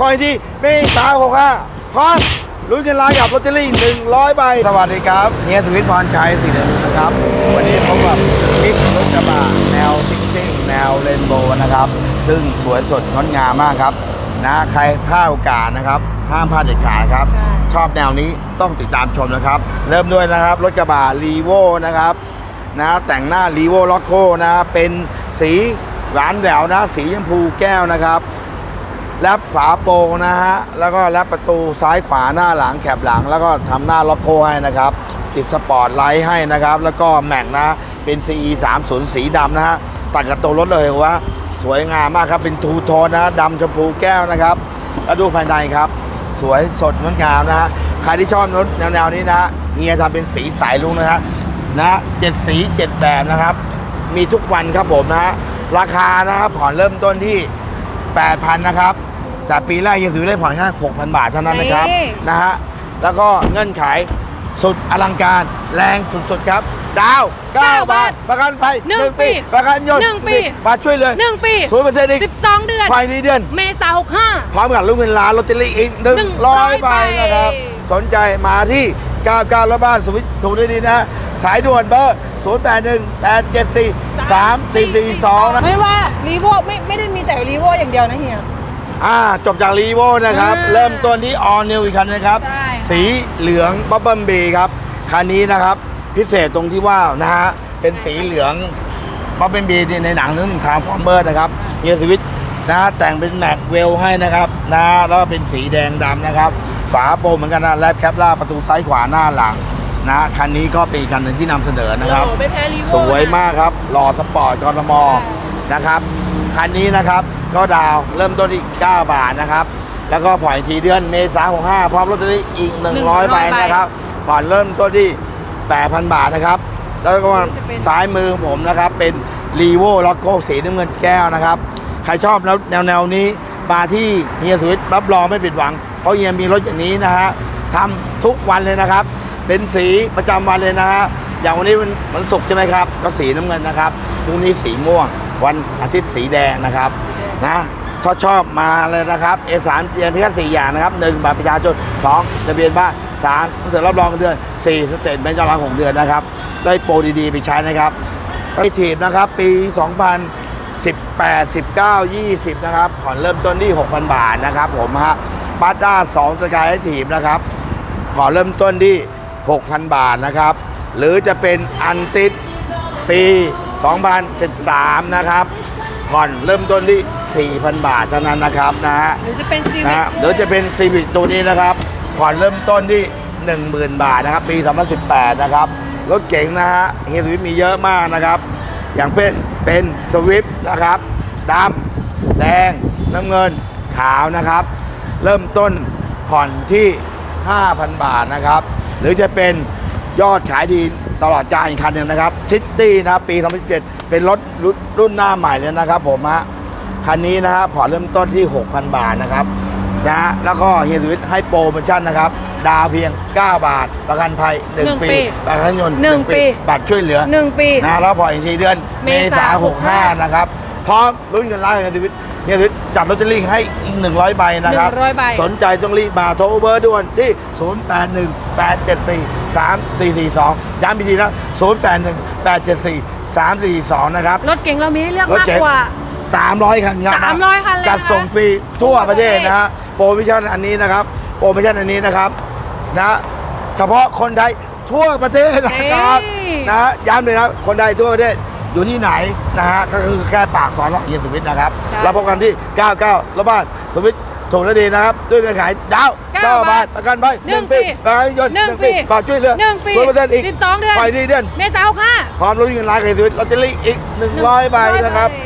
คอยที่เมษาหกห้าพร้อมลุ้นเงินล้านกับลอตเตอรี่หนึ่งร้อยใบสวัสดีครับเฮียสวิทย์พรชัยสีเหลืองนะครับ วันนี้พบกับคลิปรถกระบะแนวซิ่งซิ่งแนวเรนโบว์นะครับ ซึ่งสวยสดงดงามมากครับ นะใครพลาดโอกาสนะครับห้ามพลาดเด็ดขาดครับใช่ชอบแนวนี้ต้องติดตามชมนะครับ เริ่มด้วยนะครับ รถกระบะรีโวนะครับนะแต่งหน้ารีโวล็อกโคนะเป็นสีหวานแหววนะ สีชมพูแก้วนะครับ แลบฝาโปรงนะฮะ แล้วก็แลบประตูซ้ายขวาหน้าหลังแคบหลัง แล้วก็ทำหน้าล็อกโคให้นะครับ ติดสปอร์ตไลท์ให้นะครับ แล้วก็แม็กนะ เป็น CE 3 0สีดำนะฮะ ตัดกับตัวรถเลยว่า สวยงามมากครับ เป็นทูโทนนะดำชมพูแก้วนะครับ แล้วดูภายในครับ สวยสดงดงามนะฮะ ใครที่ชอบรถแนวๆนี้นะฮะเฮียทำเป็นสีสายลุงนะฮะนะเจ็ดสีเจ็ดแบบนะครับ มีทุกวันครับผมนะฮะ ราคานะครับผ่อนเริ่มต้นที่ 8,000 นะครับ แต่ปีแรกยังซื้อได้ผ่อนแค่6,000บาทเท่านั้นนะครับนี่ นะฮะแล้วก็เงื่อนไขสุดอลังการแรงสุดๆครับ ดาว9บาท ประกันภัยหนึ่ง1ปีปีประกันยนต์หนึ่งปีมาช่วยเลยหนึ่งปีศูนย์เปอร์เซ็นต์อีกสิบสองเดือน ภายในเดือน เมษาหกห้า พร้อมกับลูกเงินล้านลอตเตอรี่อีกหนึ่งหนึ่งร้ร้ออยยใบใบนะครับ สนใจมาที่99แล้วบ้านสวิตถูกได้ดีนะ สายด่วนเบอร์ 0 8 1 8 7 4 3 4 4 2 นะ ไม่ว่ารีโวไม่ไม่ได้มีแต่รีโวอย่างเดียวนะเฮีย อ่าจบจากรีโวนะครับ อ่าเริ่มต้นที่ออ n นิวอีกคันนะครับ ใช่ค่ะสีเหลืองบับเบิ้ลบีครับ คันนี้นะครับ พิเศษตรงที่ว่านะฮะ เป็นสีเหลืองบับเบิ้ลบีในหนังเรื่องทางฟอร์เมอร์นะครับเฮียสวิตนะฮะแต่งเป็นแม็กเวลให้นะครับนะฮะแล้วก็เป็นสีแดงดำนะครับ ฝาโปรเหมือนกันนะแลบแคปล่าประตูซ้ายขวาหน้าหลังนะฮะคันนี้ก็เป็นอีกคันหนึ่งที่นำเสนอนะครับ โอ้ไม่แพ้รีโวสวยมาก ครับหล่อสปอร์ตกรทมนะครับ คันนี้นะครับ ก็ดาวเริ่มต้นที่9บาทนะครับ แล้วก็ผ่อนอีกทีเดือนเมษาของ5พร้อมลอตเตอรี่อีก 100ใบนะครับ ผ่อนเริ่มต้นที่ 8,000 บาทนะครับ แล้วก็ซ้ายมือผมนะครับ เป็นรีโวล็อกโกสีน้ำเงินแก้วนะครับ ใครชอบแล้วแนวแนวๆนี้มาที่เฮียสวิตรับรองไม่ผิดหวัง เพราะเฮียมีรถอย่างนี้นะฮะทำทุกวันเลยนะครับ เป็นสีประจำวันเลยนะฮะอย่างวันนี้มันมันศุกร์ใช่ไหมครับ ก็สีน้ำเงินนะครับพรุ่งนี้สีม่วง วันอาทิตย์สีแดงนะครับ นะชอบชอบมาเลยนะครับ เอกสารเตรียมเพียงแค่สี่อย่างนะครับหนึ่งบัตรประชาชนสองทะเบียนบ้านสามหนังสือรับรองเงินเดือนสี่สเตทเมนต์ย้อนหลังหกเดือนนะครับ ได้โปรดีๆ ไปใช้นะครับไอทีมนะครับ ปี 2018 19 20 นะครับ ผ่อนเริ่มต้นที่ 6,000 บาทนะครับผมฮะบัตด้า2สกายไอทีมนะครับขอเริ่มต้นที่ 6,000 บาทนะครับ หรือจะเป็นอันติดปี 2013 นะครับ ผ่อนเริ่มต้นที่ 4,000 บาทเท่านั้นนะครับนะฮะหรือจะเป็นซีวินะคฮะหรือจะเป็นซีวิ c ตัวนี้นะครับผ่อนเริ่มต้นที่ 10,000 บาทนะครับ ปี 2018 นะครับ รถเก๋งนะฮะเฮียสวิฟมีเยอะมากนะครับ อย่างเป็นเป็นสวิฟนะครับดำแดงน้ำเงินขาวนะครับ เริ่มต้นผ่อนที่ 5,000 บาทนะครับ หรือจะเป็นยอดขายดีตลอดกาลอีกคันหนึ่งนะครับซิตี้นะครับปี 2017 เป็นรถรุ่นรุ่นหน้าใหม่เลยนะครับผมฮะ คันนี้นะฮะผ่อนเริ่มต้นที่ 6,000 บาทนะครับนะฮะแล้วก็เฮียสวิตให้โปรโมชั่นนะครับ ดาวเพียง 9 บาท ประกันภัย หนึ่ง1 ปีปี ประกันยนต์หนึ่งปี บัตรช่วยเหลือหนึ่งปี นะแล้วผ่อนอีกทีเดือนเมเมษาษาหกห้านะครับ พร้อมลุ้นเงินล้านเฮียสวิตเฮียสวิตจัดลอตเตอรี่ให้อีก 100 ใบนะครับ 100ใบ สนใจต้องรีบมาโทรเบอร์ด่วนที่ 081 874 3442 ย้ำอีกทีนะ 081 874 3442 นะครับ รถเก๋งเรามีให้เลือกรถมากเก๋งกว่า 300 คันครับ300คันเลยจัดนะคะส่งฟรีทั่วประเทศนะฮะโปรโมชั่นอันนี้นะครับ โปรโมชั่นอันนี้นะครับนะเฉพาะคนไทยทั่วประเทศนะครับนี่นะฮะย้ำเลยนะคนไทยทั่วประเทศอยู่ที่ไหนนะฮะก็คือแค่ปากสอนของเฮียสุวิทย์นะครับใช่เราพบกันที่ 99แล้วบ้านสุวิทย์ถูกและดีนะครับ ด้วยเงินขายดาวเก้า9บาทบาทประกันภัยหนึ่งปีปีประกันยนต์หนึ่งหนึ่งปีปีฝากช่วยเหลือหนึ่งปีศูนย์เปอร์เซ็นต์อีกสิบสองเดือนไปที่เดือนเมษาหกห้าพร้อมลุ้นเงินล้านกับเฮียสุวิทย์ลอตเตอรี่อีก100ใบนะครับ